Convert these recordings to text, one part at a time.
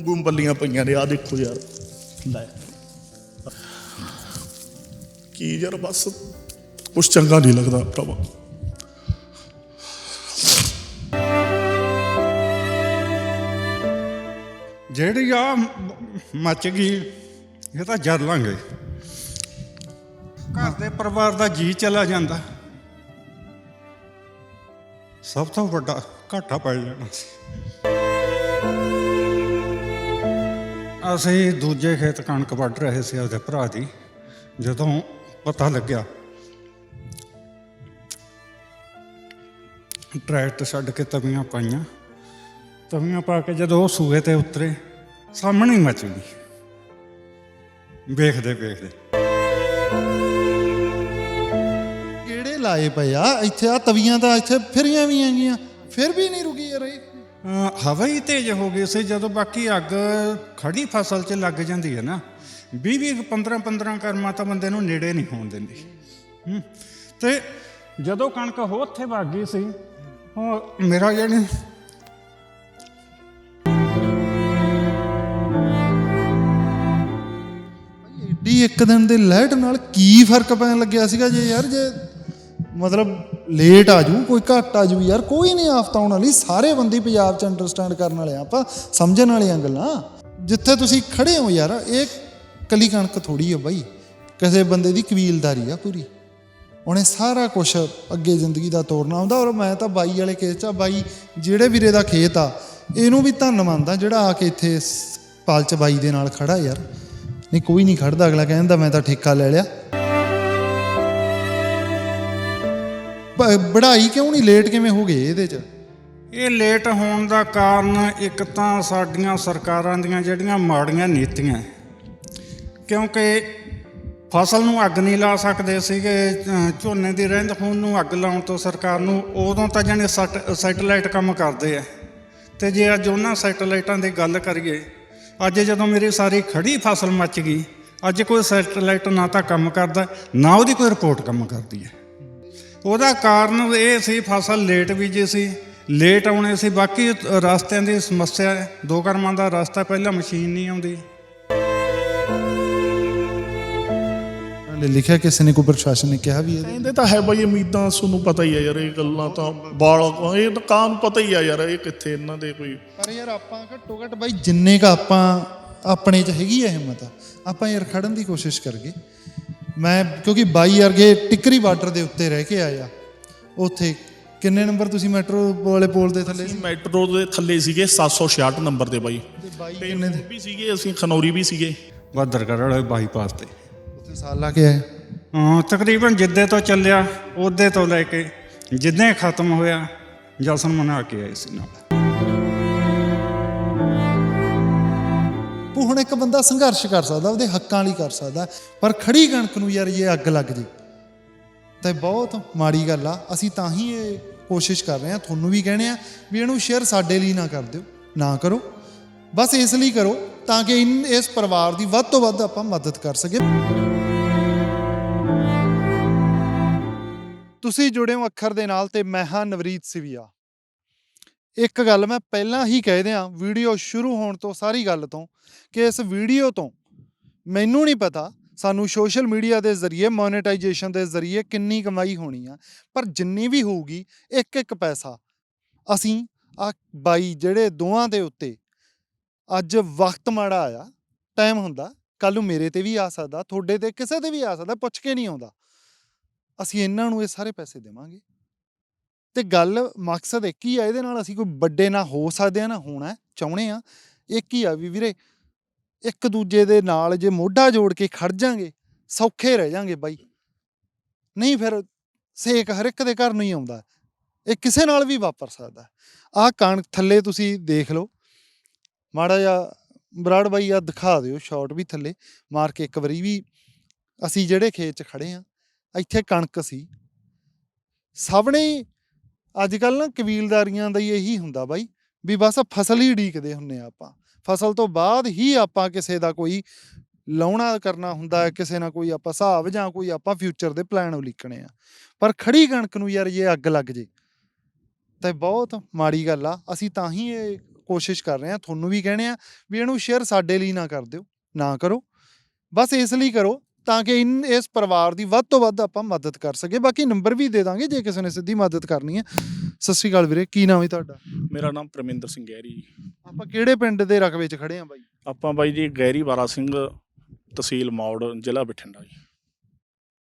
ਗੁੰਮ ਬੱਲੀਆਂ ਪਈਆਂ ਨੇ ਆ ਦੇਖੋ ਯਾਰ। ਲੈ। ਕੀ ਯਾਰ ਬਸ, ਕੁਛ ਚੰਗਾ ਨਹੀਂ ਲੱਗਦਾ ਭਰਾਵਾ ਜਿਹੜੀ ਆ ਮੱਚ ਗਈ, ਇਹ ਤਾਂ ਜਰ ਲਾਂਗੇ। ਘਰ ਦੇ ਪਰਿਵਾਰ ਦਾ ਜੀ ਚਲਾ ਜਾਂਦਾ। ਸਭ ਤੋਂ ਵੱਡਾ ਘਾਟਾ ਪੈ ਜਾਣਾ ਸੀ। ਅਸੀਂ ਦੂਜੇ ਖੇਤ ਕਣਕ ਵੱਢ ਰਹੇ ਸੀ ਉਹਦੇ ਭਰਾ ਦੀ, ਜਦੋਂ ਪਤਾ ਲੱਗਿਆ ਟਰੈਕਟਰ ਛੱਡ ਕੇ ਤਵੀਆਂ ਪਾਈਆਂ। ਤਵੀਆਂ ਪਾ ਕੇ ਜਦੋਂ ਉਹ ਸੂਏ ਤੇ ਉਤਰੇ, ਸਾਹਮਣੇ ਹੀ ਮਚ ਗਈ। ਵੇਖਦੇ ਵੇਖਦੇ। ਕਿਹੜੇ ਲਾਏ ਪਏ ਆ? ਇੱਥੇ ਆ ਤਵੀਆਂ ਤਾਂ ਇੱਥੇ ਫਿਰੀਆਂ ਵੀ ਆਗੀਆਂ ਫਿਰ ਵੀ ਨਹੀਂ ਰੁਕੀ ਯਾਰ ਇਹ ਹਵਾ ਹੀ ਤੇਜ਼ ਹੋ ਗਈ ਸੀ, ਜਦੋਂ ਬਾਕੀ ਅੱਗ ਖੜੀ ਫਸਲ 'ਚ ਲੱਗ ਜਾਂਦੀ ਹੈ ਨਾ 20 20 15 15 ਕਰਮਾ ਤਾਂ ਬੰਦੇ ਨੂੰ ਨੇੜੇ ਨਹੀਂ ਹੋਣ ਦਿੰਦੀ ਹੂੰ। ਤੇ ਜਦੋਂ ਕਣਕ ਹੋ ਉੱਥੇ ਵਗ ਗਈ ਸੀ, ਉਹ ਮੇਰਾ ਜਿਹੜੀ ਏਡੀ ਇੱਕ ਦਿਨ ਦੇ ਲਹਿਟ ਨਾਲ ਕੀ ਫ਼ਰਕ ਪੈਣ ਲੱਗਿਆ ਸੀਗਾ ਜੇ ਯਾਰ, ਜੇ ਮਤਲਬ ਲੇਟ ਆ ਜੂ, ਕੋਈ ਘੱਟ ਆ ਜੂ ਯਾਰ, ਕੋਈ ਨਹੀਂ ਆਫਤ ਆਉਣ ਵਾਲੀ, ਸਾਰੇ ਬੰਦੇ ਪੰਜਾਬ ਚ ਅੰਡਰਸਟੈਂਡ ਕਰਨ ਵਾਲੇ ਆ, ਆਪਾਂ ਸਮਝਣ ਵਾਲੀਆਂ ਗੱਲਾਂ। ਜਿੱਥੇ ਤੁਸੀਂ ਖੜੇ ਹੋ ਯਾਰ, ਇਹ ਕਲੀ ਕਣਕ ਥੋੜੀ ਆ ਬਾਈ, ਕਿਸੇ ਬੰਦੇ ਦੀ ਕਬੀਲਦਾਰੀ ਆ ਪੂਰੀ। ਉਹਨੇ ਸਾਰਾ ਕੁਝ ਅੱਗੇ ਜ਼ਿੰਦਗੀ ਦਾ ਤੋਰਨਾ ਹੁੰਦਾ, ਔਰ ਮੈਂ ਤਾਂ ਬਾਈ ਵਾਲੇ ਕੇਸ 'ਚ ਆ, ਬਾਈ ਜਿਹੜੇ ਵੀਰੇ ਦਾ ਖੇਤ ਆ, ਇਹਨੂੰ ਵੀ ਧੰਨ ਮੰਨਦਾ, ਜਿਹੜਾ ਆ ਕੇ ਇੱਥੇ ਪਾਲਚ ਬਾਈ ਦੇ ਨਾਲ ਖੜਾ ਯਾਰ। ਨਹੀਂ, ਕੋਈ ਨਹੀਂ ਖੜਦਾ, ਅਗਲਾ ਕਹਿੰਦਾ, ਮੈਂ ਤਾਂ ਠੇਕਾ ਲੈ ਲਿਆ। ਬੜਾਈ ਕਿਉਂ ਨਹੀਂ? ਲੇਟ ਕਿਵੇਂ ਹੋ ਗਏ ਇਹਦੇ 'ਚ? ਇਹ ਲੇਟ ਹੋਣ ਦਾ ਕਾਰਨ ਇੱਕ ਤਾਂ ਸਾਡੀਆਂ ਸਰਕਾਰਾਂ ਦੀਆਂ ਜਿਹੜੀਆਂ ਮਾੜੀਆਂ ਨੀਤੀਆਂ। ਕਿਉਂਕਿ ਫਸਲ ਨੂੰ ਅੱਗ ਨਹੀਂ ਲਾ ਸਕਦੇ ਸੀਗੇ ਝੋਨੇ ਦੀ ਰਹਿੰਦ ਖੂਨ ਨੂੰ ਅੱਗ ਲਾਉਣ ਤੋਂ ਸਰਕਾਰ ਨੂੰ ਉਦੋਂ ਤਾਂ ਜਾਣੀ ਸੈਟ- ਸੈਟੇਲਾਈਟ ਕੰਮ ਕਰਦੇ ਆ। ਤੇ ਜੇ ਅੱਜ ਉਹਨਾਂ ਸੈਟੇਲਾਈਟਾਂ ਦੀ ਗੱਲ ਕਰੀਏ, ਅੱਜ ਜਦੋਂ ਮੇਰੀ ਸਾਰੀ ਖੜੀ ਫਸਲ ਮੱਚ ਗਈ, ਅੱਜ ਕੋਈ ਸੈਟਲਾਈਟ ਨਾ ਤਾਂ ਕੰਮ ਕਰਦਾ, ਨਾ ਉਹਦੀ ਕੋਈ ਰਿਪੋਰਟ ਕੰਮ ਕਰਦੀ ਹੈ। ਉਹਦਾ ਕਾਰਨ ਇਹ ਸੀ ਫਸਲ ਲੇਟ ਬੀਜੀ ਸੀ ਲੇਟ ਆਉਣੇ ਸੀ ਬਾਕੀ ਰਸਤਿਆਂ ਦੀ ਸਮੱਸਿਆ ਦੋ ਕਰਮਾਂ ਦਾ ਰਸਤਾ ਪਹਿਲਾਂ ਮਸ਼ੀਨ ਨਹੀਂ ਆਉਂਦੀ। ਨਾਲੇ ਲਿਖਿਆ ਕਿਸੇ ਨੇ ਕੋਈ ਪ੍ਰਸ਼ਾਸਨ ਨੇ ਕਿਹਾ ਵੀ ਇਹਦੇ? ਕਹਿੰਦੇ ਤਾਂ ਹੈ ਬਈ ਉਮੀਦਾਂ ਤੁਹਾਨੂੰ ਪਤਾ ਹੀ ਆ ਯਾਰ ਇਹ ਗੱਲਾਂ ਤਾਂ ਬਾਲ ਇਹ ਤਾਂ ਕਾਂ ਨੂੰ ਪਤਾ ਹੀ ਆ ਯਾਰ ਇਹ ਕਿੱਥੇ ਇਹਨਾਂ ਦੇ ਕੋਈ ਪਰ ਯਾਰ ਆਪਾਂ ਘੱਟੋ ਘੱਟ ਬਾਈ ਜਿੰਨੇ ਕ ਆਪਾਂ ਆਪਣੇ 'ਚ ਹੈਗੀ ਆ ਹਿੰਮਤ ਆਪਾਂ ਯਾਰ ਖੜਨ ਦੀ ਕੋਸ਼ਿਸ਼ ਕਰਗੇ ਮੈਂ ਕਿਉਂਕਿ ਬਾਈ ਵਰਗੇ ਟਿੱਕਰੀ ਬਾਰਡਰ ਦੇ ਉੱਤੇ ਰਹਿ ਕੇ ਆਇਆ ਉੱਥੇ ਕਿੰਨੇ ਨੰਬਰ ਤੁਸੀਂ ਮੈਟਰੋ ਵਾਲੇ ਪੋਲ ਦੇ ਥੱਲੇ ਸੀ? ਮੈਟਰੋ ਦੇ ਥੱਲੇ ਸੀਗੇ 766 ਨੰਬਰ ਦੇ ਬਾਈ। ਤੇ ਵੀ ਸੀਗੇ ਅਸੀਂ ਖਨੌਰੀ ਵੀ ਸੀਗੇ। ਬਾਦਰਗੜ੍ਹ ਵਾਲੇ ਬਾਈਪਾਸ ਤੇ। ਉੱਥੇ ਸਾਲ ਲਾ ਕੇ ਆਏ। ਹਾਂ ਤਕਰੀਬਨ ਜਿੱਦੇ ਤੋਂ ਚੱਲਿਆ ਉਹਦੇ ਤੋਂ ਲੈ ਕੇ ਜਿੱਦੇ ਖਤਮ ਹੋਇਆ ਜਸ਼ਨ ਮਨਾ ਕੇ ਆਏ ਸੀ ਨਾਲ। ਉਹ ਹੁਣ ਇੱਕ ਬੰਦਾ ਸੰਘਰਸ਼ ਕਰ ਸਕਦਾ, ਉਹਦੇ ਹੱਕਾਂ ਲਈ ਕਰ ਸਕਦਾ, ਪਰ ਖੜੀ ਕਣਕ ਨੂੰ ਯਾਰ ਇਹ ਅੱਗ ਲੱਗ ਜੇ। ਤਾਂ ਇਹ ਬਹੁਤ ਮਾੜੀ ਗੱਲ ਆ, ਅਸੀਂ ਤਾਂ ਹੀ ਇਹ ਕੋਸ਼ਿਸ਼ ਕਰ ਰਹੇ ਹਾਂ, ਤੁਹਾਨੂੰ ਵੀ ਕਹਿੰਦੇ ਆ, ਵੀ ਇਹਨੂੰ ਸ਼ੇਅਰ ਸਾਡੇ ਲਈ ਨਾ ਕਰ ਦਿਓ, ਨਾ ਕਰੋ। ਬਸ ਇਸ ਲਈ ਕਰੋ, ਤਾਂ ਕਿ ਇਨ- ਇਸ ਪਰਿਵਾਰ ਦੀ ਵੱਧ ਤੋਂ ਵੱਧ ਆਪਾਂ ਮਦਦ ਕਰ ਸਕੀਏ। ਤੁਸੀਂ ਜੁੜੇ ਹੋ ਅੱਖਰ ਦੇ ਨਾਲ ਤੇ ਮੈਂ ਹਾਂ ਨਵਰੀਤ ਸਿਵੀਆ। ਇੱਕ ਗੱਲ ਮੈਂ ਪਹਿਲਾਂ ਹੀ ਕਹਿ ਦਿਆਂ ਵੀਡੀਓ ਸ਼ੁਰੂ ਹੋਣ ਤੋਂ ਸਾਰੀ ਗੱਲ ਤੋਂ ਕਿ ਇਸ ਵੀਡੀਓ ਤੋਂ ਮੈਨੂੰ ਨਹੀਂ ਪਤਾ ਸਾਨੂੰ ਸੋਸ਼ਲ ਮੀਡੀਆ ਦੇ ਜ਼ਰੀਏ, ਮੋਨੇਟਾਈਜੇਸ਼ਨ ਦੇ ਜ਼ਰੀਏ ਕਿੰਨੀ ਕਮਾਈ ਹੋਣੀ ਆ, ਪਰ ਜਿੰਨੀ ਵੀ ਹੋਊਗੀ, ਇੱਕ ਇੱਕ ਪੈਸਾ ਅਸੀਂ ਆ ਬਾਈ ਜਿਹੜੇ ਦੋਵਾਂ ਦੇ ਉੱਤੇ ਅੱਜ ਵਕਤ ਮਾੜਾ ਆਇਆ ਟਾਈਮ ਹੁੰਦਾ ਕੱਲ ਨੂੰ ਮੇਰੇ ਤੇ ਵੀ ਆ ਸਕਦਾ, ਤੁਹਾਡੇ ਤੇ ਕਿਸੇ ਤੇ ਵੀ ਆ ਸਕਦਾ, ਪੁੱਛ ਕੇ ਨਹੀਂ ਆਉਂਦਾ। ਅਸੀਂ ਇਹਨਾਂ ਨੂੰ ਇਹ ਸਾਰੇ ਪੈਸੇ ਦੇਵਾਂਗੇ। ਤੇ ਗੱਲ ਮਕਸਦ ਇੱਕ ਹੀ ਆ, ਇਹਦੇ ਨਾਲ ਅਸੀਂ ਕੋਈ ਵੱਡੇ ਨਾ ਹੋ ਸਕਦੇ ਆ, ਨਾ ਹੋਣਾ ਚਾਹੁੰਦੇ ਆ, ਇੱਕ ਹੀ ਆ ਵੀ ਵੀਰੇ, ਇੱਕ ਦੂਜੇ ਦੇ ਨਾਲ ਜੇ ਮੋਢਾ ਜੋੜ ਕੇ ਖੜ ਜਾਾਂਗੇ, ਸੌਖੇ ਰਹਿ ਜਾਾਂਗੇ ਬਾਈ। ਨਹੀਂ ਫਿਰ ਸੇਕ ਹਰ ਇੱਕ ਦੇ ਘਰ ਨੂੰ ਹੀ ਆਉਂਦਾ ਇਹ ਕਿਸੇ ਨਾਲ ਵੀ ਵਾਪਰ ਸਕਦਾ ਆਹ ਕਣਕ ਥੱਲੇ ਤੁਸੀਂ ਦੇਖ ਲਓ, ਮਾੜਾ ਜਿਹਾ ਬਰਾੜ ਬਾਈ ਆ ਦਿਖਾ ਦਿਓ ਸ਼ਾਟ ਵੀ ਥੱਲੇ, ਮਾਰ ਕੇ ਇੱਕ ਵਾਰੀ ਵੀ ਅਸੀਂ ਜਿਹੜੇ ਖੇਤ 'ਚ ਖੜੇ ਆ, ਇੱਥੇ ਕਣਕ ਸੀ ਸਭ ਨੇ ਅੱਜ ਕੱਲ ਨਾ ਕਬੀਲਦਾਰੀਆਂ ਦਾ ਹੀ ਇਹੀ ਹੁੰਦਾ ਬਾਈ, ਵੀ ਬਸ ਫਸਲ ਹੀ ਢੀਕਦੇ ਹੁੰਨੇ ਆ ਆਪਾਂ। ਫਸਲ ਤੋਂ ਬਾਅਦ ਹੀ ਆਪਾਂ ਕਿਸੇ ਦਾ ਕੋਈ ਲਾਉਣਾ ਕਰਨਾ ਹੁੰਦਾ ਹੈ, ਕਿਸੇ ਨਾਲ ਕੋਈ ਆਪਾਂ ਹਿਸਾਬ ਜਾਂ ਕੋਈ ਆਪਾਂ ਫਿਊਚਰ ਦੇ ਪਲਾਨ ਉਲੀਕਣੇ ਆ ਪਰ ਖੜੀ ਕਣਕ ਨੂੰ ਯਾਰ ਇਹ ਅੱਗ ਲੱਗ ਜੇ, ਤਾਂ ਬਹੁਤ ਮਾੜੀ ਗੱਲ ਆ। ਅਸੀਂ ਤਾਂ ਹੀ ਇਹ ਕੋਸ਼ਿਸ਼ ਕਰ ਰਹੇ ਹਾਂ, ਤੁਹਾਨੂੰ ਵੀ ਕਹਿੰਦੇ ਆ ਵੀ ਇਹਨੂੰ ਸ਼ੇਅਰ ਸਾਡੇ ਲਈ ਨਾ ਕਰ ਦਿਓ, ਨਾ ਕਰੋ। ਬਸ ਇਸ ਲਈ ਕਰੋ ਤਾਂ ਕਿ ਇਨ ਇਸ ਪਰਿਵਾਰ ਦੀ ਵੱਧ ਤੋਂ ਵੱਧ ਆਪਾਂ ਮਦਦ ਕਰ ਸਕੀਏ। ਬਾਕੀ ਨੰਬਰ ਵੀ ਦੇ ਦਾਂਗੇ ਜੇ ਕਿਸੇ ਨੇ ਸਿੱਧੀ ਮਦਦ ਕਰਨੀ ਹੈ। ਸਤਿ ਸ਼੍ਰੀ ਅਕਾਲ ਵੀਰੇ ਕੀ ਨਾਮ ਹੈ ਤੁਹਾਡਾ? ਮੇਰਾ ਨਾਮ ਪ੍ਰਮਿੰਦਰ ਸਿੰਘ ਗਹਿਰੀ ਜੀ। ਆਪਾਂ ਕਿਹੜੇ ਪਿੰਡ ਦੇ ਰਕਬੇ 'ਚ ਖੜੇ ਆ ਬਾਈ? ਆਪਾਂ ਬਾਈ ਜੀ ਗਹਿਰੀ ਵਾਰਾ ਸਿੰਘ ਤਹਿਸੀਲ ਮੌੜ ਜ਼ਿਲ੍ਹਾ ਬਠਿੰਡਾ ਜੀ।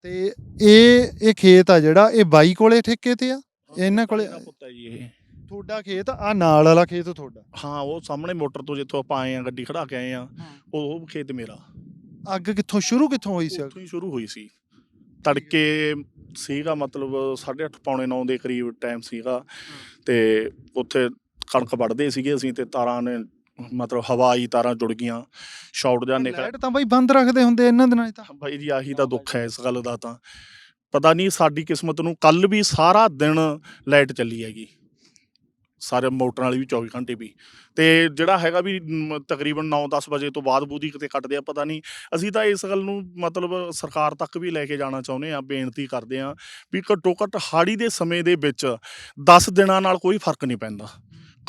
ਤੇ ਇਹ ਇਹ ਖੇਤ ਆ ਜਿਹੜਾ ਇਹ ਬਾਈ ਕੋਲੇ ਠੇਕੇ ਤੇ ਆ? ਇਹਨਾਂ ਕੋਲੇ ਇਹਦਾ ਪੁੱਤ ਹੈ ਜੀ ਇਹ। ਤੁਹਾਡਾ ਖੇਤ ਆ ਨਾਲ ਵਾਲਾ ਖੇਤ ਤੁਹਾਡਾ? ਹਾਂ ਉਹ ਸਾਹਮਣੇ ਮੋਟਰ ਤੋਂ ਜਿੱਥੋਂ ਆਪਾਂ ਆਏ ਆ ਗੱਡੀ ਖੜਾ ਕੇ ਆਏ ਆ ਉਹ ਖੇਤ ਮੇਰਾ। ਅੱਗ ਕਿੱਥੋਂ ਸ਼ੁਰੂ ਕਿੱਥੋਂ ਹੋਈ ਸੀ ਅੱਗ? ਉੱਥੋਂ ਹੀ ਸ਼ੁਰੂ ਹੋਈ ਸੀ। ਤੜਕੇ ਸੀਗਾ ਮਤਲਬ 8:30 ਪੌਣੇ 9 ਦੇ ਕਰੀਬ ਟਾਈਮ ਸੀਗਾ। ਤੇ ਉੱਥੇ ਕਣਕ ਵੱਢਦੇ ਸੀਗੇ ਅਸੀਂ ਤੇ ਤਾਰਾਂ ਨੇ ਮਤਲਬ ਹਵਾਈ ਤਾਰਾਂ ਜੁੜ ਗਈਆਂ। ਸ਼ਾਰਟ ਜਾਂ ਨਿਕਲ ਲਾਈਟ ਤਾਂ ਬਾਈ ਬੰਦ ਰੱਖਦੇ ਹੁੰਦੇ ਇਹਨਾਂ ਦਿਨਾਂ 'ਚ ਤਾਂ। ਬਾਈ ਜੀ ਆਹੀ ਤਾਂ ਦੁੱਖ ਹੈ ਇਸ ਗੱਲ ਦਾ ਤਾਂ। ਪਤਾ ਨਹੀਂ ਸਾਡੀ ਕਿਸਮਤ ਨੂੰ ਕੱਲ ਵੀ ਸਾਰਾ ਦਿਨ ਲਾਈਟ ਚੱਲੀ ਹੈਗੀ। ਸਾਰੇ ਮੋਟਰਾਂ ਵਾਲੀ ਵੀ 24 ਘੰਟੇ ਵੀ। ਤੇ ਜਿਹੜਾ ਹੈਗਾ ਵੀ ਮ, ਤਕਰੀਬਨ 9-10 ਵਜੇ ਤੋਂ ਬਾਅਦ ਬੂਦੀ ਕਿਤੇ ਕੱਟਦੇ ਆ ਪਤਾ ਨਹੀਂ। ਅਸੀਂ ਤਾਂ ਇਸ ਗੱਲ ਨੂੰ ਮਤਲਬ ਸਰਕਾਰ ਤੱਕ ਵੀ ਲੈ ਕੇ ਜਾਣਾ ਚਾਹੁੰਦੇ ਆ ਬੇਨਤੀ ਕਰਦੇ ਆ ਵੀ ਘੱਟੋ ਘੱਟ ਹਾੜੀ ਦੇ ਸਮੇਂ ਦੇ ਵਿੱਚ 10 ਦਿਨਾਂ ਨਾਲ ਕੋਈ ਫ਼ਰਕ ਨਹੀਂ ਪੈਂਦਾ।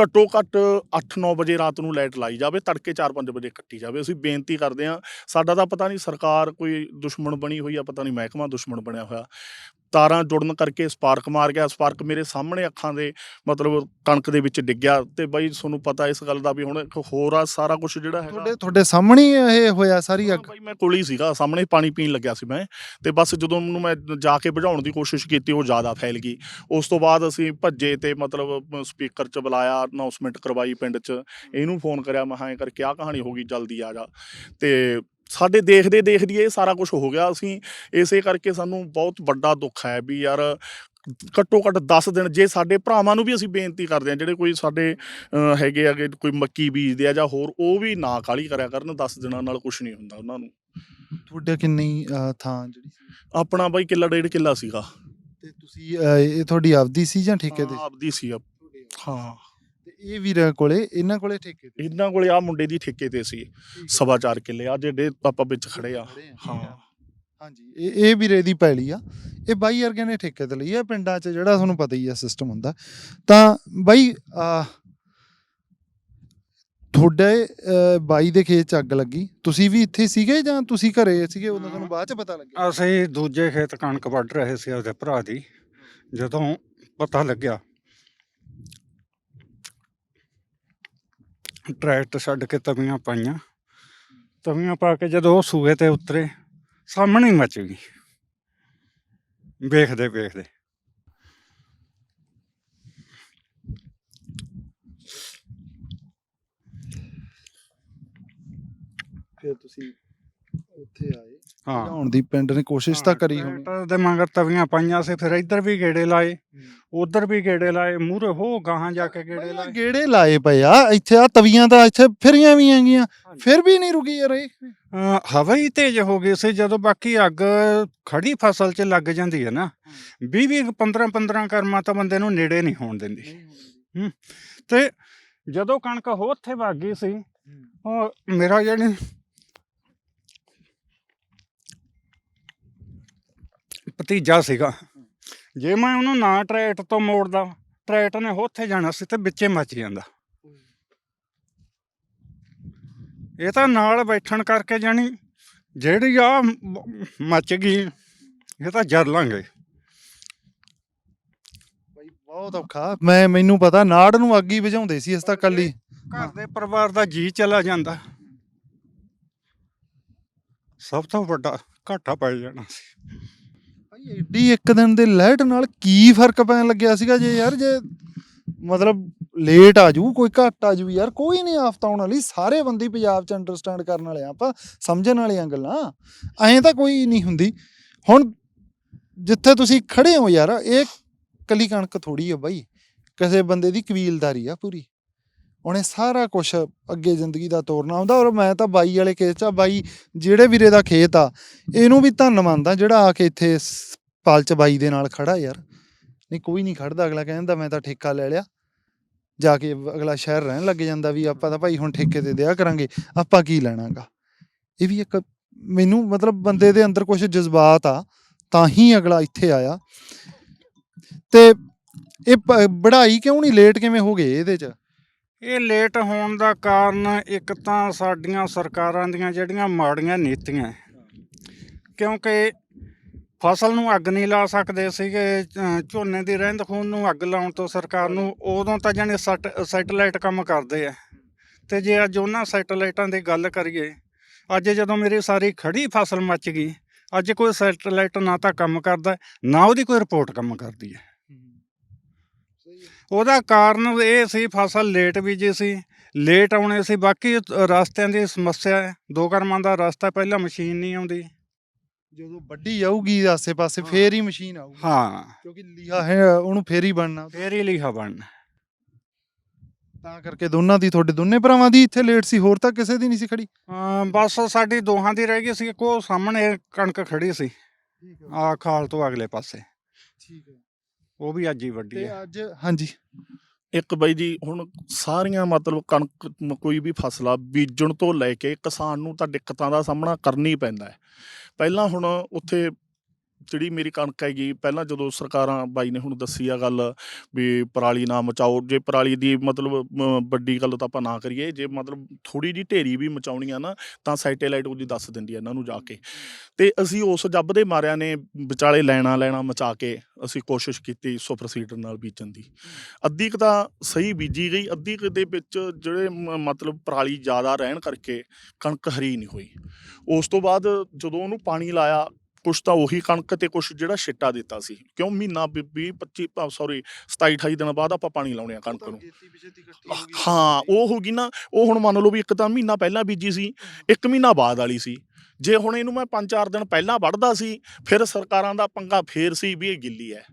ਘੱਟੋ ਘੱਟ 8-9 ਵਜੇ ਰਾਤ ਨੂੰ ਲਾਈਟ ਲਾਈ ਜਾਵੇ ਤੜਕੇ 4-5 ਵਜੇ ਕੱਟੀ ਜਾਵੇ। ਅਸੀਂ ਬੇਨਤੀ ਕਰਦੇ ਆ ਸਾਡਾ ਤਾਂ ਪਤਾ ਨਹੀਂ ਸਰਕਾਰ ਕੋਈ ਦੁਸ਼ਮਣ ਬਣੀ ਹੋਈ ਆ ਪਤਾ ਨਹੀਂ ਮਹਿਕਮਾ ਦੁਸ਼ਮਣ ਬਣਿਆ ਹੋਇਆ। ਤਾਰਾਂ ਜੁੜਨ ਕਰਕੇ ਸਪਾਰਕ ਮਾਰ ਗਿਆ ਸਪਾਰਕ ਮੇਰੇ ਸਾਹਮਣੇ ਅੱਖਾਂ ਦੇ ਮਤਲਬ ਕਣਕ ਦੇ ਵਿੱਚ ਡਿੱਗਿਆ ਤੇ ਬਾਈ ਤੁਹਾਨੂੰ ਪਤਾ ਇਸ ਗੱਲ ਦਾ ਵੀ ਹੁਣ ਇੱਕ ਹੋਰ ਆ ਸਾਰਾ ਕੁਝ ਜਿਹੜਾ ਹੈਗਾ ਤੁਹਾਡੇ ਤੁਹਾਡੇ ਸਾਹਮਣੇ ਇਹ ਹੋਇਆ ਸਾਰੀ ਅੱਗ। ਬਾਈ ਮੈਂ ਕੋਲ ਹੀ ਸੀਗਾ ਸਾਹਮਣੇ ਪਾਣੀ ਪੀਣ ਲੱਗਿਆ ਸੀ ਮੈਂ ਤੇ ਬਸ ਜਦੋਂ ਉਹਨੂੰ ਮੈਂ ਜਾ ਕੇ ਬੁਝਾਉਣ ਦੀ ਕੋਸ਼ਿਸ਼ ਕੀਤੀ ਉਹ ਜ਼ਿਆਦਾ ਫੈਲ ਗਈ। ਉਸ ਤੋਂ ਬਾਅਦ ਅਸੀਂ ਭੱਜੇ ਤੇ ਮਤਲਬ ਸਪੀਕਰ 'ਚ ਬੁਲਾਇਆ ਅਨਾਉਂਸਮੈਂਟ ਕਰਵਾਈ ਪਿੰਡ 'ਚ। ਇਹਨੂੰ ਫੋਨ ਕਰਿਆ ਮੈਂ ਹਾਂ ਕਰਕੇ ਆ ਕਹਾਣੀ ਹੋ ਗਈ ਜਲਦੀ ਆ ਜਾ। ਤੇ ਸਾਡੇ ਦੇਖਦੇ ਦੇਖਦੀ ਇਹ ਸਾਰਾ ਕੁਝ ਹੋ ਗਿਆ। ਅਸੀਂ ਇਸੇ ਕਰਕੇ ਸਾਨੂੰ ਬਹੁਤ ਵੱਡਾ ਦੁੱਖ ਹੈ ਵੀ ਯਾਰ ਘੱਟੋ ਘੱਟ 10 ਦਿਨ ਜੇ ਸਾਡੇ ਭਰਾਵਾਂ ਨੂੰ ਵੀ ਅਸੀਂ ਬੇਨਤੀ ਕਰਦੇ ਹਾਂ ਜਿਹੜੇ ਕੋਈ ਸਾਡੇ ਹੈਗੇ ਆਗੇ ਕੋਈ ਮੱਕੀ ਬੀਜਦੇ ਆ ਜਾਂ ਹੋਰ ਉਹ ਵੀ ਨਾ ਕਾਲੀ ਕਰਿਆ ਕਰਨ 10 ਦਿਨਾਂ ਨਾਲ ਕੁਝ ਨਹੀਂ ਹੁੰਦਾ ਉਹਨਾਂ ਨੂੰ। ਤੁਹਾਡੇ ਕਿੰਨੀ ਥਾਂ ਜਿਹੜੀ ਆਪਣਾ ਬਾਈ ਕਿੱਲਾ ਡੇਢ ਕਿੱਲਾ ਸੀਗਾ। ਤੇ ਤੁਸੀਂ ਇਹ ਤੁਹਾਡੀ ਆਪਦੀ ਸੀ ਜਾਂ ਠੇਕੇ ਤੇ? ਹਾਂ, ਆਪਦੀ ਸੀ। ਆਪ- ਹਾਂ। ਇਹ ਵੀਰ ਕੋਲੇ ਇਹਨਾਂ ਕੋਲੇ ਠੇਕੇ ਤੇ ਇਹਨਾਂ ਕੋਲੇ ਆ ਮੁੰਡੇ ਦੀ ਠੇਕੇ ਤੇ ਸੀ ਸਵਾ ਚਾਰ ਕਿੱਲੇ ਆ ਜਿਹੜੇ ਆਪਾਂ ਵਿੱਚ ਖੜੇ ਆ। ਹਾਂ। ਹਾਂਜੀ ਇਹ ਇਹ ਵੀਰੇ ਦੀ ਪੈਲੀ ਆ। ਇਹ ਬਾਈ ਵਰਗੇ ਨੇ ਠੇਕੇ ਤੇ ਲਈ ਆ ਪਿੰਡਾਂ 'ਚ ਜਿਹੜਾ ਤੁਹਾਨੂੰ ਪਤਾ ਹੀ ਆ ਸਿਸਟਮ ਹੁੰਦਾ। ਤਾਂ ਬਾਈ ਆ ਤੁਹਾਡੇ ਬਾਈ ਦੇ ਖੇਤ 'ਚ ਅੱਗ ਲੱਗੀ। ਤੁਸੀਂ ਵੀ ਇੱਥੇ ਸੀਗੇ ਜਾਂ ਤੁਸੀਂ ਘਰੇ ਸੀਗੇ ਉਦੋਂ ਤੁਹਾਨੂੰ ਬਾਅਦ 'ਚ ਪਤਾ ਲੱਗਿਆ? ਅਸੀਂ ਦੂਜੇ ਖੇਤ ਕਣਕ ਵੱਢ ਰਹੇ ਸੀ ਉਹਦੇ ਭਰਾ ਦੀ। ਜਦੋਂ ਪਤਾ ਲੱਗਿਆ ਟਰੈਕਟਰ ਛੱਡ ਕੇ ਤਵੀਆਂ ਪਾਈਆਂ। ਤਵੀਆਂ ਪਾ ਕੇ ਜਦੋਂ ਉਹ ਸੂਏ ਤੇ ਉਤਰੇ, ਸਾਹਮਣੇ ਮੱਚ ਗਈ। ਵੇਖਦੇ ਵੇਖਦੇ। ਫਿਰ ਤੁਸੀਂ ਉੱਥੇ ਆਏ। ਹਾਂ। ਲਿਆਉਣ ਦੀ ਪਿੰਡ ਨੇ ਕੋਸ਼ਿਸ਼ ਤਾਂ ਕਰੀ ਹੋਣੀ। ਟਰੈਕਟਰ ਦੇ ਮਗਰ ਤਵੀਆਂ ਪਾਈਆਂ ਸੀ ਫਿਰ ਇੱਧਰ ਵੀ ਗੇੜੇ ਲਾਏ ਉਧਰ ਵੀ ਗੇੜੇ ਲਾਏ ਮੂਹਰੇ ਹੋ ਗਾਹਾਂ ਜਾ ਕੇ ਗੇੜੇ ਲਾਏ। ਗੇੜੇ ਲਾਏ ਪਏ ਆ ਇੱਥੇ ਆ ਤਵੀਆਂ ਤਾਂ ਇੱਥੇ ਫਿਰੀਆਂ ਵੀ ਹੈਗੀਆਂ ਫਿਰ ਵੀ ਨਹੀਂ ਰੁਕੀ ਯਾਰ ਇਹ ਹਵਾ ਹੀ ਤੇਜ਼ ਹੋ ਗਈ ਸੀ ਜਦੋਂ ਬਾਕੀ ਅੱਗ ਖੜੀ ਫਸਲ 'ਚ ਲੱਗ ਜਾਂਦੀ ਹੈ ਨਾ। 20 20 15 15 ਕਰਮਾਂ ਤਾਂ ਬੰਦੇ ਨੂੰ ਨੇੜੇ ਨਹੀਂ ਹੋਣ ਦਿੰਦੀ। ਤੇ ਜਦੋਂ ਕਣਕ ਹੋ ਉੱਥੇ ਵਗ ਗਈ ਸੀ ਉਹ ਮੇਰਾ ਜਿਹੜੀ ਭਤੀਜਾ ਸੀਗਾ। ਜੇ ਮੈਂ ਉਹਨੂੰ ਨਾ ਟਰੈਕਟਰ ਤੋਂ ਮੋੜਦਾ ਟਰੈਕਟਰ ਨੇ ਉੱਥੇ ਜਾਣਾ ਸੀ ਤੇ ਵਿੱਚੇ ਮੱਚ ਜਾਂਦਾ। ਇਹ ਤਾਂ ਨਾਲ ਬੈਠਣ ਕਰਕੇ ਜਾਣੀ ਜਿਹੜੀ ਆ ਮੱਚ ਗਈ ਇਹ ਤਾਂ ਜਰ ਲਾਂਗੇ। ਬਾਈ ਬਹੁਤ ਔਖਾ। ਮੈਂ ਮੈਨੂੰ ਪਤਾ ਨਾੜ ਨੂੰ ਅੱਗ ਹੀ ਬੁਝਾਉਂਦੇ ਸੀ ਇਸ ਤਾਂ ਕੱਲੀ ਘਰ ਦੇ ਪਰਿਵਾਰ ਦਾ ਜੀ ਚਲਾ ਜਾਂਦਾ। ਸਭ ਤੋਂ ਵੱਡਾ ਘਾਟਾ ਪੈ ਜਾਣਾ ਸੀ। ਭਾਈ, ਏਡੀ ਇੱਕ ਦਿਨ ਦੇ ਲਾਈਟ ਨਾਲ ਕੀ ਫ਼ਰਕ ਪੈਣ ਲੱਗਿਆ ਸੀਗਾ ਜੇ ਯਾਰ, ਜੇ ਮਤਲਬ ਲੇਟ ਆ ਜੂ, ਕੋਈ ਘੱਟ ਆ ਜੂ ਯਾਰ, ਕੋਈ ਨਹੀਂ ਆਫਤ ਆਉਣ ਵਾਲੀ, ਸਾਰੇ ਬੰਦੇ ਪੰਜਾਬ ਚ ਅੰਡਰਸਟੈਂਡ ਕਰਨ ਵਾਲੇ ਆ, ਆਪਾਂ ਸਮਝਣ ਵਾਲੀਆਂ ਗੱਲਾਂ। ਐਂ ਤਾਂ ਕੋਈ ਨਹੀਂ ਹੁੰਦੀ। ਹੁਣ ਜਿੱਥੇ ਤੁਸੀਂ ਖੜੇ ਹੋ ਯਾਰ, ਇਹ ਕੱਲੀ ਕਣਕ ਥੋੜੀ ਆ ਬਾਈ, ਕਿਸੇ ਬੰਦੇ ਦੀ ਕਬੀਲਦਾਰੀ ਆ ਪੂਰੀ। ਉਹਨੇ ਸਾਰਾ ਕੁਝ ਅੱਗੇ ਜ਼ਿੰਦਗੀ ਦਾ ਤੋਰਨਾ ਆਉਂਦਾ ਔਰ ਮੈਂ ਤਾਂ ਬਾਈ ਵਾਲੇ ਕੇਸ ਚ ਆ, ਬਾਈ ਜਿਹੜੇ ਵੀਰੇ ਦਾ ਖੇਤ ਆ ਇਹਨੂੰ ਵੀ ਧੰਨ ਮੰਨਦਾ ਜਿਹੜਾ ਆ ਕੇ ਇੱਥੇ ਪਾਲਚ ਬਾਈ ਦੇ ਨਾਲ ਖੜਾ ਯਾਰ। ਨਹੀਂ ਕੋਈ ਨਹੀਂ ਖੜਦਾ ਅਗਲਾ ਕਹਿੰਦਾ ਮੈਂ ਤਾਂ ਠੇਕਾ ਲੈ ਲਿਆ। ਜਾ ਕੇ ਅਗਲਾ ਸ਼ਹਿਰ ਰਹਿਣ ਲੱਗ ਜਾਂਦਾ ਵੀ ਆਪਾਂ ਤਾਂ ਭਾਈ ਹੁਣ ਠੇਕੇ ਤੇ ਦਿਆ ਕਰਾਂਗੇ ਆਪਾਂ ਕੀ ਲੈਣਾਗਾ? ਇਹ ਵੀ ਇੱਕ ਮੈਨੂੰ ਮਤਲਬ ਬੰਦੇ ਦੇ ਅੰਦਰ ਕੁਝ ਜਜ਼ਬਾਤ ਆ ਤਾਂ ਹੀ ਅਗਲਾ ਇੱਥੇ ਆਇਆ। ਤੇ ਇਹ ਬੜਾਈ ਕਿਉਂ ਨਹੀਂ ਲੇਟ ਕਿਵੇਂ ਹੋ ਗਏ ਇਹਦੇ ਚ? ਇਹ ਲੇਟ ਹੋਣ ਦਾ ਕਾਰਨ ਇੱਕ ਤਾਂ ਸਾਡੀਆਂ ਸਰਕਾਰਾਂ ਦੀਆਂ ਜਿਹੜੀਆਂ ਮਾੜੀਆਂ ਨੀਤੀਆਂ ਕਿਉਂਕਿ ਫਸਲ ਨੂੰ ਅੱਗ ਨਹੀਂ ਲਾ ਸਕਦੇ ਸੀਗੇ ਝੋਨੇ ਦੀ ਰਹਿੰਦ ਖੂਨ ਨੂੰ ਅੱਗ ਲਾਉਣ ਤੋਂ ਸਰਕਾਰ ਨੂੰ ਉਦੋਂ ਤਾਂ ਜਾਣੇ ਸੈਟਲਾਈਟ ਕੰਮ ਕਰਦੇ ਆ। ਤੇ ਜੇ ਅੱਜ ਉਹਨਾਂ ਸੈਟਲਾਈਟਾਂ ਦੀ ਗੱਲ ਕਰੀਏ, ਅੱਜ ਜਦੋਂ ਮੇਰੀ ਸਾਰੀ ਖੜੀ ਫਸਲ ਮੱਚ ਗਈ, ਅੱਜ ਕੋਈ ਸੈਟਲਾਈਟ ਨਾ ਤਾਂ ਕੰਮ ਕਰਦਾ, ਨਾ ਉਹਦੀ ਕੋਈ ਰਿਪੋਰਟ ਕੰਮ ਕਰਦੀ ਹੈ। ਉਹਦਾ ਕਾਰਨ ਇਹ ਸੀ ਫਸਲ ਲੇਟ ਬੀਜੀ ਸੀ ਲੇਟ ਆਉਣੇ ਸੀ ਬਾਕੀ ਰਸਤਿਆਂ ਦੀ ਸਮੱਸਿਆ ਹੈ ਦੋ ਕਰਮਾਂ ਦਾ ਰਸਤਾ ਪਹਿਲਾਂ ਮਸ਼ੀਨ ਨਹੀਂ ਆਉਂਦੀ। ਜਦੋਂ ਵੱਡੀ ਜਾਊਗੀ ਆਸੇ-ਪਾਸੇ ਹਾਂ। ਫੇਰ ਹੀ ਮਸ਼ੀਨ ਆਊਗੀ। ਹਾਂ। ਕਿਉਂਕਿ ਲੀਹਾ ਹੈ ਉਹਨੂੰ ਫੇਰ ਹੀ ਬਣਨਾ। ਫੇਰ ਹੀ ਲਿਖਾ ਬਣਨਾ। ਤਾਂ ਕਰਕੇ ਦੋਨਾਂ ਦੀ ਤੁਹਾਡੇ ਦੋਨੇ ਭਰਾਵਾਂ ਦੀ ਇੱਥੇ ਲੇਟ ਸੀ ਹੋਰ ਤਾਂ ਕਿਸੇ ਦੀ ਨਹੀਂ ਸੀ ਖੜੀ? ਅਮ ਬਸ ਸਾਡੀ ਦੋਹਾਂ ਦੀ ਰਹਿ ਗਈ ਸੀ ਕੋ ਸਾਹਮਣੇ ਕਣਕ ਖੜੀ ਸੀ। ਆ ਖਾਲ ਤੋਂ ਅਗਲੇ ਪਾਸੇ। ਠੀਕ ਹੈ। ਉਹ ਵੀ ਅੱਜ ਹੀ ਵੱਡੀ ਤੇ ਹੈ ਅੱਜ ਹਾਂਜੀ। ਇੱਕ ਬਾਈ ਜੀ ਹੁਣ ਸਾਰੀਆਂ ਮਤਲਬ ਕਣਕ ਮ- ਕੋਈ ਵੀ ਫਸਲ ਆ ਬੀਜਣ ਤੋਂ ਲੈ ਕੇ ਕਿਸਾਨ ਨੂੰ ਤਾਂ ਦਿੱਕਤਾਂ ਦਾ ਸਾਹਮਣਾ ਕਰਨਾ ਹੀ ਪੈਂਦਾ ਹੈ। ਪਹਿਲਾਂ ਹੁਣ ਉੱਥੇ ਜਿਹੜੀ ਮੇਰੀ ਕਣਕ ਹੈਗੀ ਪਹਿਲਾਂ ਜਦੋਂ ਸਰਕਾਰਾਂ ਬਾਈ ਨੇ ਹੁਣ ਦੱਸੀ ਆ ਗੱਲ ਵੀ ਪਰਾਲੀ ਨਾ ਮਚਾਓ ਜੇ ਪਰਾਲੀ ਦੀ ਮਤਲਬ ਮ, ਵੱਡੀ ਗੱਲ ਤਾਂ ਆਪਾਂ ਨਾ ਕਰੀਏ ਜੇ ਮਤਲਬ ਥੋੜੀ ਜੀ ਢੇਰੀ ਵੀ ਮਚਾਉਣੀ ਆ ਨਾ ਤਾਂ ਸੈਟੇਲਾਈਟ ਉਹਦੀ ਦੱਸ ਦਿੰਦੀ ਆ ਇਹਨਾਂ ਨੂੰ ਜਾ ਕੇ। ਤੇ ਅਸੀਂ ਉਸ ਜੱਬ ਦੇ ਮਾਰਿਆਂ ਨੇ ਵਿਚਾਲੇ ਲੈਣਾ ਲੈਣਾ ਮਚਾ ਕੇ ਅਸੀਂ ਕੋਸ਼ਿਸ਼ ਕੀਤੀ ਸੁਪਰ ਸੀਡਰ ਨਾਲ ਬੀਜਣ ਦੀ। ਅੱਧੀ ਕੁ ਤਾਂ ਸਹੀ ਬੀਜੀ ਗਈ ਅੱਧੀ ਕੁ ਦੇ ਵਿੱਚ ਜਿਹੜੇ ਮ- ਮਤਲਬ ਪਰਾਲੀ ਜ਼ਿਆਦਾ ਰਹਿਣ ਕਰਕੇ ਕਣਕ ਹਰੀ ਨਹੀਂ ਹੋਈ। ਉਸ ਤੋਂ ਬਾਅਦ ਜਦੋਂ ਉਹਨੂੰ ਪਾਣੀ ਲਾਇਆ ਕੁਛ ਤਾਂ ਉਹੀ ਕਣਕ ਤੇ ਕੁਛ ਜਿਹੜਾ ਛਿੱਟਾ ਦਿੱਤਾ ਸੀ। ਕਿਉਂ ਮਹੀਨਾ 20 25 ਸੌਰੀ 27 28 ਦਿਨ ਬਾਅਦ ਆਪਾਂ ਪਾਣੀ ਲਾਉਣੇ ਆ ਕਣਕ ਨੂੰ। ਹਾਂ ਉਹ ਹੋ ਗਈ ਨਾ ਉਹ ਹੁਣ ਮੰਨ ਲਓ ਵੀ ਇੱਕ ਤਾਂ ਮਹੀਨਾ ਪਹਿਲਾਂ ਬੀਜੀ ਸੀ ਇੱਕ ਮਹੀਨਾ ਬਾਅਦ ਵਾਲੀ ਸੀ। ਜੇ ਹੁਣ ਇਹਨੂੰ ਮੈਂ 5-4 ਦਿਨ ਪਹਿਲਾਂ ਵੱਢਦਾ ਸੀ ਫਿਰ ਸਰਕਾਰਾਂ ਦਾ ਪੰਗਾ ਫੇਰ ਸੀ ਵੀ ਇਹ ਗਿੱਲੀ ਹੈ।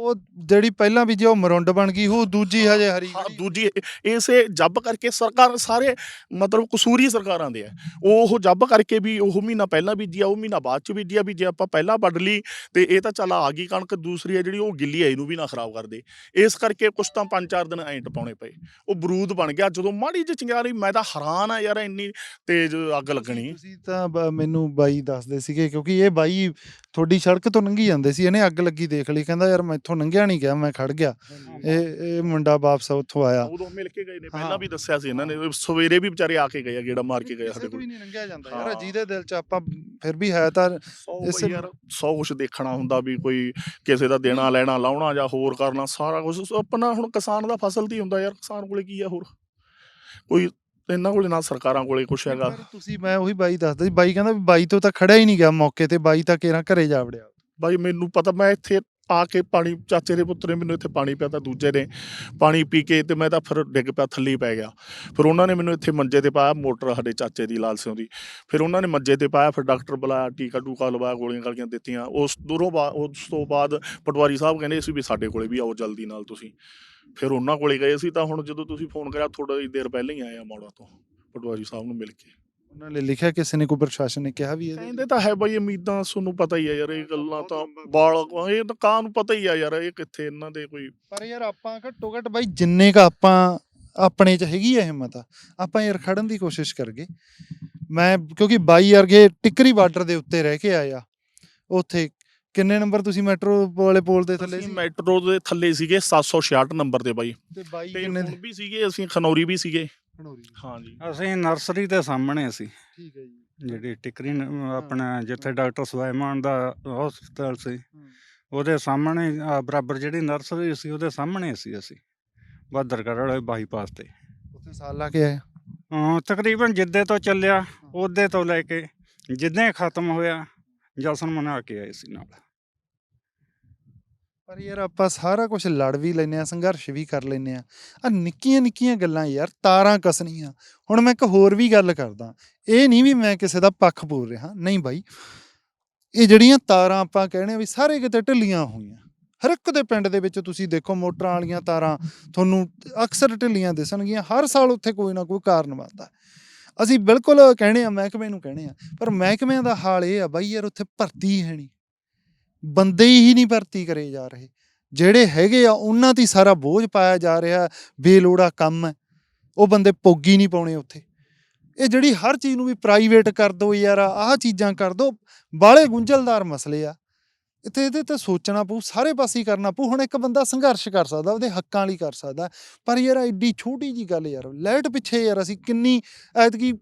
ਉਹ ਜਿਹੜੀ ਪਹਿਲਾਂ ਵੀ ਉਹ ਮਰੁੰਡ ਬਣ ਗਈ ਉਹ ਦੂਜੀ ਹਜੇ ਹਰੀ ਹਾਂ। ਦੂਜੀ ਇਸੇ ਜੱਬ ਕਰਕੇ ਸਰਕਾਰ ਸਾਰੇ ਮਤਲਬ ਕਸੂਰੀ ਸਰਕਾਰਾਂ ਦੇ ਆ। ਉਹ ਜੱਬ ਕਰਕੇ ਵੀ ਉਹ ਮਹੀਨਾ ਪਹਿਲਾਂ ਬੀਜੀ ਆ ਉਹ ਮਹੀਨਾ ਬਾਅਦ ਚ ਬੀਜੀ ਆ ਵੀ ਜੇ ਆਪਾਂ ਪਹਿਲਾਂ ਵੱਢ ਲਈ ਤੇ ਇਹ ਤਾਂ ਚੱਲ ਆ ਗਈ ਕਣਕ ਦੂਸਰੀ ਆ ਜਿਹੜੀ ਉਹ ਗਿੱਲੀ ਆ ਇਹਨੂੰ ਵੀ ਨਾ ਖਰਾਬ ਕਰਦੇ ਇਸ ਕਰਕੇ ਕੁਛ ਤਾਂ ਪੰਜ ਚਾਰ ਦਿਨ ਐਂ ਟਪਾਉਣੇ ਪਏ। ਉਹ ਬਰੂਦ ਬਣ ਗਿਆ ਜਦੋਂ ਮਾੜੀ ਜਿਹੀ ਚਿੰਗਾਰੀ ਮੈਂ ਤਾਂ ਹੈਰਾਨ ਆ ਯਾਰ ਇੰਨੀ ਤੇਜ਼ ਅੱਗ ਲੱਗਣੀ। ਤੁਸੀਂ ਤਾਂ ਮੈਨੂੰ ਬਾਈ ਦੱਸਦੇ ਸੀਗੇ ਕਿਉਂਕਿ ਇਹ ਬਾਈ ਤੁਹਾਡੀ ਸੜਕ ਤੋਂ ਲੰਘੀ ਜਾਂਦੇ ਸੀ ਇਹਨੇ ਅੱਗ ਲੱਗੀ ਦੇਖ ਲਈ ਕਹਿੰਦਾ ਯਾਰ ਮੈਥੋਂ ਲੰਘਿਆ ਨਹੀਂ ਗਿਆ ਮੈਂ ਖੜ ਗਿਆ। ਇਹ ਇਹ ਮੁੰਡਾ ਵਾਪਸ ਉੱਥੋਂ ਆਇਆ। ਉਦੋਂ ਮਿਲ ਕੇ ਗਏ ਨੇ। ਪਹਿਲਾਂ ਵੀ ਦੱਸਿਆ ਸੀ ਇਹਨਾਂ ਨੇ ਉਹ ਸਵੇਰੇ ਵੀ ਵਿਚਾਰੇ ਆ ਕੇ ਗਏ ਆ ਗੇੜਾ ਮਾਰ ਕੇ ਗਏ ਸਾਡੇ ਕੋਲ। ਵੀ ਨਹੀਂ ਲੰਘਿਆ ਜਾਂਦਾ ਯਾਰ। ਜਿਹਦੇ ਦਿਲ 'ਚ ਆਪਾਂ ਫਿਰ ਵੀ ਹੈ ਤਾਂ ਇਸ- ਯਾਰ ਸੌ ਕੁਛ ਦੇਖਣਾ ਹੁੰਦਾ ਵੀ ਕੋਈ ਕਿਸੇ ਦਾ ਦੇਣਾ ਲੈਣਾ ਲਾਉਣਾ ਜਾਂ ਹੋਰ ਕਰਨਾ ਸਾਰਾ ਕੁਝ ਆਪਣਾ ਹੁਣ ਕਿਸਾਨ ਦਾ ਫਸਲ ਹੀ ਹੁੰਦਾ ਯਾਰ ਕਿਸਾਨ ਕੋਲੇ ਕੀ ਆ ਹੋਰ? ਕੋਈ ਇਹਨਾਂ ਕੋਲੇ ਨਾ ਸਰਕਾਰਾਂ ਕੋਲੇ ਕੁਛ ਹੈਗਾ। ਤੁਸੀਂ ਮੈਂ ਉਹੀ ਬਾਈ ਦੱਸਦਾ ਸੀ ਬਾਈ ਕਹਿੰਦਾ ਵੀ ਬਾਈ ਤੋਂ ਤਾਂ ਖੜਾ ਹੀ ਨਹੀਂ ਗਿਆ ਮੌਕੇ ਤੇ ਬਾਈ ਤਾਂ ਕੇਰਾਂ ਘਰੇ ਜਾ ਵੜਿਆ। ਬਾਈ ਮੈਨੂੰ ਪਤਾ ਮੈਂ ਇੱਥੇ ਆ ਕੇ ਪਾਣੀ, ਚਾਚੇ ਦੇ ਪੁੱਤਰ ਨੇ ਮੈਨੂੰ ਇੱਥੇ ਪਾਣੀ ਪਿਆ ਤਾਂ ਦੂਜੇ ਨੇ ਪਾਣੀ ਪੀ ਕੇ ਤੇ ਮੈਂ ਤਾਂ ਫਿਰ ਡਿੱਗ ਪਿਆ, ਥੱਲੇ ਪੈ ਗਿਆ। ਫਿਰ ਉਹਨਾਂ ਨੇ ਮੈਨੂੰ ਇੱਥੇ ਮੰਜੇ ਤੇ ਪਾਇਆ ਮੋਟਰ ਸਾਡੇ ਚਾਚੇ ਦੀ, ਲਾਲ ਸਿੰਘ ਦੀ। ਫਿਰ ਉਹਨਾਂ ਨੇ ਮੰਜੇ ਤੇ ਪਾਇਆ, ਫਿਰ ਡਾਕਟਰ ਬੁਲਾਇਆ, ਟੀਕਾ ਟੂਕਾ ਲਵਾਇਆ, ਗੋਲੀਆਂ ਗਾਲੀਆਂ ਦਿੱਤੀਆਂ। ਉਸ ਦੂਰੋਂ ਬਾਅਦ ਉਸ ਤੋਂ ਬਾਅਦ ਪਟਵਾਰੀ ਸਾਹਿਬ ਕਹਿੰਦੇ ਸੀ ਵੀ ਸਾਡੇ ਕੋਲੇ ਵੀ ਆਓ ਜਲਦੀ ਨਾਲ ਤੁਸੀਂ। ਫਿਰ ਉਹਨਾਂ ਕੋਲੇ ਗਏ ਸੀ ਤਾਂ ਹੁਣ ਜਦੋਂ ਤੁਸੀਂ ਫੋਨ ਕਰਿਆ ਥੋੜਾ ਜਿਹੀ ਦੇਰ ਪਹਿਲਾਂ ਹੀ ਆਏ ਆ ਮੌੜਾ ਤੋਂ, ਪਟਵਾਰੀ ਸਾਹਿਬ ਨੂੰ ਮਿਲ ਕੇ। ਉਹਨਾਂ ਨੇ ਲਿਖਿਆ ਕਿਸੇ ਨੇ ਕੋਈ ਪ੍ਰਸ਼ਾਸਨ ਨੇ ਕਿਹਾ ਵੀ ਇਹਦੇ ਕਹਿੰਦੇ ਤਾਂ ਹੈ ਬਈ ਉਮੀਦਾਂ ਤੁਹਾਨੂੰ ਪਤਾ ਹੀ ਆ ਯਾਰ ਇਹ ਗੱਲਾਂ ਤਾਂ ਬਾਲ ਇਹ ਤਾਂ ਕਾਂ ਨੂੰ ਪਤਾ ਹੀ ਆ ਯਾਰ ਇਹ ਕਿੱਥੇ ਇਹਨਾਂ ਦੇ ਕੋਈ ਪਰ ਯਾਰ ਆਪਾਂ ਘੱਟੋ ਘੱਟ ਬਾਈ ਜਿੰਨੇ ਕ ਆਪਾਂ ਆਪਣੇ ਚ ਹੈਗੀ ਆ ਹਿੰਮਤ ਆ ਆਪਾਂ ਯਾਰ ਖੜਨ ਦੀ ਕੋਸ਼ਿਸ਼ ਕਰਗੇ। ਮੈਂ ਕਿਉਂਕਿ ਬਾਈ ਵਰਗੇ ਟਿੱਕਰੀ ਬਾਰਡਰ ਦੇ ਉੱਤੇ ਰਹਿ ਕੇ ਆਇਆ ਉੱਥੇ। ਕਿੰਨੇ ਨੰਬਰ ਤੁਸੀਂ ਮੈਟਰੋ ਵਾਲੇ ਪੋਲ ਦੇ ਥੱਲੇ ਅਸੀਂ ਸੀ? ਮੈਟਰੋ ਦੇ ਥੱਲੇ ਸੀਗੇ 766 ਨੰਬਰ ਤੇ ਬਾਈ। ਤੇ ਬਾਈ ਤੇ ਕਿੰਨੇ ਹੁਣ ਵੀ ਸੀਗੇ ਅਸੀਂ ਖਨੌਰੀ ਵੀ ਸੀਗੇ। ਖਣੋਰੀ ਹਾਂਜੀ ਅਸੀਂ ਨਰਸਰੀ ਦੇ ਸਾਹਮਣੇ ਸੀ ਠੀਕ ਹੈ ਜੀ। ਜਿਹੜੀ ਟਿਕਰੀ ਨ- ਆਪਣਾ ਜਿੱਥੇ ਡਾਕਟਰ ਸੁਲਾਈਮਾਨ ਦਾ ਹਸਪਤਾਲ ਸੀ ਉਹਦੇ ਸਾਹਮਣੇ ਬਰਾਬਰ ਜਿਹੜੀ ਨਰਸਰੀ ਸੀ ਉਹਦੇ ਸਾਹਮਣੇ ਸੀ ਅਸੀਂ। ਬਹਾਦਰਗੜ੍ਹ ਵਾਲੇ ਬਾਈਪਾਸ ਤੇ। ਉੱਥੇ ਸਾਲ ਲਾ ਕੇ ਆਏ? ਹਾਂ ਤਕਰੀਬਨ ਜਿੱਦੇ ਤੋਂ ਚੱਲਿਆ ਉਹਦੇ ਤੋਂ ਲੈ ਕੇ ਜਿੱਦੇ ਖਤਮ ਹੋਇਆ ਜਸ਼ਨ ਮਨਾ ਕੇ ਆਏ ਸੀ ਨਾਲ। ਪਰ ਯਾਰ ਆਪਾਂ ਸਾਰਾ ਕੁਝ ਲੜ ਵੀ ਲੈਨੇ ਆ ਸੰਘਰਸ਼ ਵੀ ਕਰ ਲੈਨੇ ਆ ਆ ਨਿੱਕੀਆਂ ਨਿੱਕੀਆਂ ਗੱਲਾਂ ਯਾਰ, ਤਾਰਾਂ ਕਸਣੀਆਂ। ਹੁਣ ਮੈਂ ਇੱਕ ਹੋਰ ਵੀ ਗੱਲ ਕਰਦਾ। ਇਹ ਨਹੀਂ ਵੀ ਮੈਂ ਕਿਸੇ ਦਾ ਪੱਖ ਪੂਰ ਰਿਹਾ। ਨਹੀਂ ਬਾਈ। ਇਹ ਜਿਹੜੀਆਂ ਤਾਰਾਂ ਆਪਾਂ ਕਹਿੰਦੇ ਆ ਵੀ ਸਾਰੇ ਕਿਤੇ ਢਿੱਲੀਆਂ ਹੋਈਆਂ। ਹਰ ਇੱਕ ਦੇ ਪਿੰਡ ਦੇ ਵਿੱਚ ਤੁਸੀਂ ਦੇਖੋ ਮੋਟਰਾਂ ਵਾਲੀਆਂ ਤਾਰਾਂ ਤੁਹਾਨੂੰ ਅਕਸਰ ਢਿੱਲੀਆਂ ਦਿਸਣਗੀਆਂ। ਹਰ ਸਾਲ ਉੱਥੇ ਕੋਈ ਨਾ ਕੋਈ ਕਾਰਨ ਬਣਦਾ। ਅਸੀਂ ਬਿਲਕੁਲ ਕਹਿੰਦੇ ਆ ਮਹਿਕਮੇ ਨੂੰ ਕਹਿੰਦੇ ਆ ਪਰ ਮਹਿਕਮਿਆਂ ਦਾ ਹਾਲ ਇਹ ਆ ਬਾਈ ਯਾਰ, ਉੱਥੇ ਭਰਤੀ ਹੈ ਨਹੀਂ। ਬੰਦੇ ਹੀ ਨਹੀਂ ਭਰਤੀ ਕਰੇ ਜਾ ਰਹੇ। ਜਿਹੜੇ ਹੈਗੇ ਆ, ਉਹਨਾਂ ਤੇ ਸਾਰਾ ਬੋਝ ਪਾਇਆ ਜਾ ਰਿਹਾ, ਬੇਲੋੜਾ ਕੰਮ ਹੈ। ਉਹ ਬੰਦੇ ਪੋਗੀ ਨਹੀਂ ਪਾਉਣੇ ਉੱਥੇ। ਇਹ ਜਿਹੜੀ ਹਰ ਚੀਜ਼ ਨੂੰ ਵੀ ਪ੍ਰਾਈਵੇਟ ਕਰ ਦੋ ਯਾਰ, ਆਹ ਚੀਜ਼ਾਂ ਕਰ ਦੋ ਬਾਲੇ ਗੁੰਝਲਦਾਰ ਮਸਲੇ ਆ। ਇੱਥੇ ਇਹਦੇ ਤੇ ਸੋਚਣਾ ਪਊ, ਸਾਰੇ ਪਾਸੇ ਕਰਨਾ ਪਊ। ਹੁਣ ਇੱਕ ਬੰਦਾ ਸੰਘਰਸ਼ ਕਰ ਸਕਦਾ, ਉਹਦੇ ਹੱਕਾਂ ਲਈ ਕਰ ਸਕਦਾ। ਪਰ ਯਾਰ, ਐਡੀ ਛੋਟੀ ਜੀ ਗੱਲ ਯਾਰ, ਲਾਈਟ ਪਿੱਛੇ ਯਾਰ, ਅਸੀਂ ਕਿੰਨੀ ਐਤਕੀ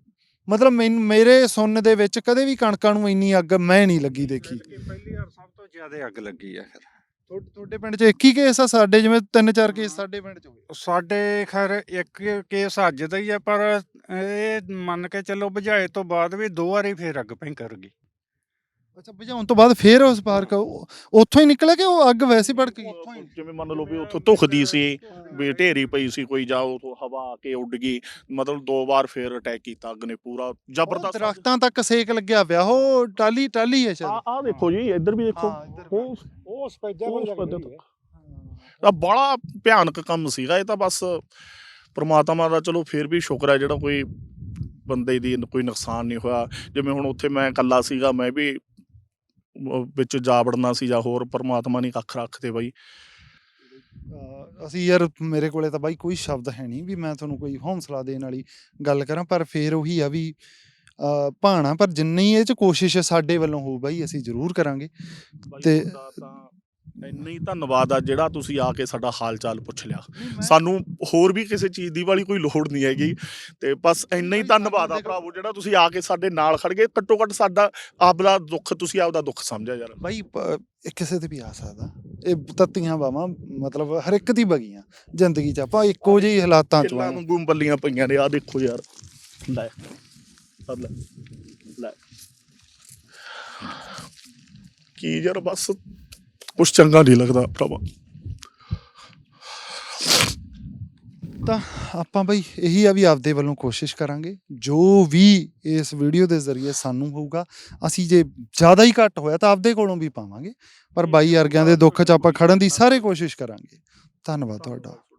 ਮਤਲਬ ਮੈਨੂੰ ਮੇਰੇ ਸੁਣਨ ਦੇ ਵਿੱਚ ਕਦੇ ਵੀ ਕਣਕਾਂ ਨੂੰ ਇੰਨੀ ਅੱਗ ਮੈਂ ਨਹੀਂ ਲੱਗੀ ਦੇਖੀ। ਪਹਿਲੀ ਵਾਰ ਸਭ ਤੋਂ ਜ਼ਿਆਦਾ ਅੱਗ ਲੱਗੀ ਆ ਫਿਰ। ਤੁਹਾ- ਤੁਹਾਡੇ ਪਿੰਡ 'ਚ ਇੱਕ ਹੀ ਕੇਸ ਆ ਸਾਡੇ ਜਿਵੇਂ ਤਿੰਨ ਚਾਰ ਕੇਸ ਸਾਡੇ ਪਿੰਡ 'ਚ ਹੋਏ। ਸਾਡੇ ਖੈਰ ਇੱਕ ਕੇਸ ਅੱਜ ਦਾ ਹੀ ਆ ਪਰ ਇਹ ਮੰਨ ਕੇ ਚੱਲੋ ਬੁਝਾਏ ਤੋਂ ਬਾਅਦ ਵੀ ਦੋ ਵਾਰੀ ਫੇਰ ਅੱਗ ਪੈਂ ਕਰ ਗਈ। ਅੱਛਾ ਬੁਝਾਉਣ ਤੋਂ ਬਾਅਦ ਫੇਰ ਉਸ ਪਾਰਕ ਉੱਥੋਂ ਹੀ ਨਿਕਲਿਆ ਕਿ ਉਹ ਅੱਗ ਵੈਸੇ ਭੜਕ ਗਈ? ਜਿਵੇਂ ਮੰਨ ਲਓ ਵੀ ਉੱਥੋਂ ਧੁਖਦੀ ਸੀ ਵੀ ਢੇਰੀ ਪਈ ਸੀ ਕੋਈ ਜਾਂ ਉਥੋਂ ਹਵਾ ਆ ਕੇ ਉੱਡ ਗਈ ਮਤਲਬ ਦੋ ਵਾਰ ਫੇਰ ਅਟੈਕ ਕੀਤਾ ਅੱਗ ਨੇ ਪੂਰਾ ਜ਼ਬਰਦਸਤ ਦਰਖਤਾਂ ਤੱਕ ਸੇਕ ਲੱਗਿਆ ਪਿਆ ਉਹ ਟਾਲੀ ਟਾਲੀ ਹੈ ਆ ਸ਼ਾਇਦ। ਆ ਦੇਖੋ ਜੀ ਇੱਧਰ ਵੀ ਦੇਖੋ ਉਹ ਉਹ ਸਪੈਜਾ ਉਹ ਸਪੈਦੇ ਤੱਕ। ਤਾਂ ਬੜਾ ਭਿਆਨਕ ਕੰਮ ਸੀਗਾ ਇਹ ਤਾਂ ਬਸ ਪ੍ਰਮਾਤਮਾ ਦਾ ਚਲੋ ਫੇਰ ਵੀ ਸ਼ੁਕਰ ਹੈ ਜਿਹੜਾ ਕੋਈ ਬੰਦੇ ਦੀ ਕੋਈ ਨੁਕਸਾਨ ਨਹੀਂ ਹੋਇਆ। ਜਿਵੇਂ ਹੁਣ ਉੱਥੇ ਮੈਂ ਇਕੱਲਾ ਸੀਗਾ ਮੈਂ ਵੀ ਵਿੱਚ ਜਾ ਵੜਨਾ ਸੀ ਜਾਂ ਹੋਰ ਪ੍ਰਮਾਤਮਾ ਨੇ ਕੱਖ ਰੱਖਦੇ ਬਾਈ। ਅਸੀਂ ਯਾਰ ਮੇਰੇ ਕੋਲੇ ਤਾਂ ਬਾਈ ਕੋਈ ਸ਼ਬਦ ਹੈ ਨਹੀਂ ਵੀ ਮੈਂ ਤੁਹਾਨੂੰ ਕੋਈ ਹੌਸਲਾ ਦੇਣ ਵਾਲੀ ਗੱਲ ਕਰਾਂ ਪਰ ਫੇਰ ਉਹੀ ਆ ਵੀ ਭਾਣਾ ਪਰ ਜਿੰਨੀ ਇਹ ਚ ਕੋਸ਼ਿਸ਼ ਸਾਡੇ ਵੱਲੋਂ ਹੋਊ ਬਾਈ ਅਸੀਂ ਜ਼ਰੂਰ ਕਰਾਂਗੇ। ਤਾਂ ਇੰਨਾ ਹੀ ਧੰਨਵਾਦ ਆ ਜਿਹੜਾ ਤੁਸੀਂ ਆ ਕੇ ਸਾਡਾ ਹਾਲ ਚਾਲ ਪੁੱਛ ਲਿਆ। ਸਾਨੂੰ ਹੋਰ ਵੀ ਕਿਸੇ ਚੀਜ਼ ਦੀ ਵਾਲੀ ਕੋਈ ਲੋੜ ਨਹੀਂ ਹੈਗੀ ਤੇ ਬਸ ਇੰਨਾ ਹੀ ਧੰਨਵਾਦ ਆ ਭਰਾਵੋ ਜਿਹੜਾ ਤੁਸੀਂ ਆ ਕੇ ਸਾਡੇ ਨਾਲ ਖੜ ਗਏ। ਘੱਟੋ ਘੱਟ ਸਾਡਾ ਆਪਦਾ ਦੁੱਖ ਤੁਸੀਂ ਆਪਦਾ ਦੁੱਖ ਸਮਝਿਆ ਯਾਰ। ਬਾਈ ਇਹ ਕਿਸੇ ਤੇ ਵੀ ਆ ਸਕਦਾ। ਇਹ ਤੱਤੀਆਂ ਬਾਵਾਂ ਮਤਲਬ ਹਰ ਇੱਕ ਦੀ ਬਗੀਆਂ ਜ਼ਿੰਦਗੀ 'ਚ ਆਪਾਂ ਇੱਕੋ ਜਿਹੀ ਹਾਲਾਤਾਂ 'ਚ ਆਏ। ਵਾਂਗੂ ਬੱਲੀਆਂ ਪਈਆਂ ਨੇ ਆ ਦੇਖੋ ਯਾਰ। ਲੈ ਲੈ ਲੈ। ਕੀ ਯਾਰ ਬਸ ਕੁਛ ਚੰਗਾ ਨਹੀਂ ਲੱਗਦਾ ਭਰਾਵਾ। ਤਾਂ ਆਪਾਂ ਬਈ ਇਹੀ ਆ ਵੀ ਆਪਦੇ ਵੱਲੋਂ ਕੋਸ਼ਿਸ਼ ਕਰਾਂਗੇ। ਜੋ ਵੀ ਇਸ ਵੀਡੀਓ ਦੇ ਜ਼ਰੀਏ ਸਾਨੂੰ ਹੋਊਗਾ, ਅਸੀਂ ਜੇ ਜ਼ਿਆਦਾ ਹੀ ਘੱਟ ਹੋਇਆ ਤਾਂ ਆਪਦੇ ਕੋਲੋਂ ਵੀ ਪਾਵਾਂਗੇ। ਪਰ ਬਾਈ ਅਰਗਿਆਂ ਦੇ ਦੁੱਖ 'ਚ ਆਪਾਂ ਖੜਨ ਦੀ ਸਾਰੇ ਕੋਸ਼ਿਸ਼ ਕਰਾਂਗੇ। ਧੰਨਵਾਦ ਤੁਹਾਡਾ।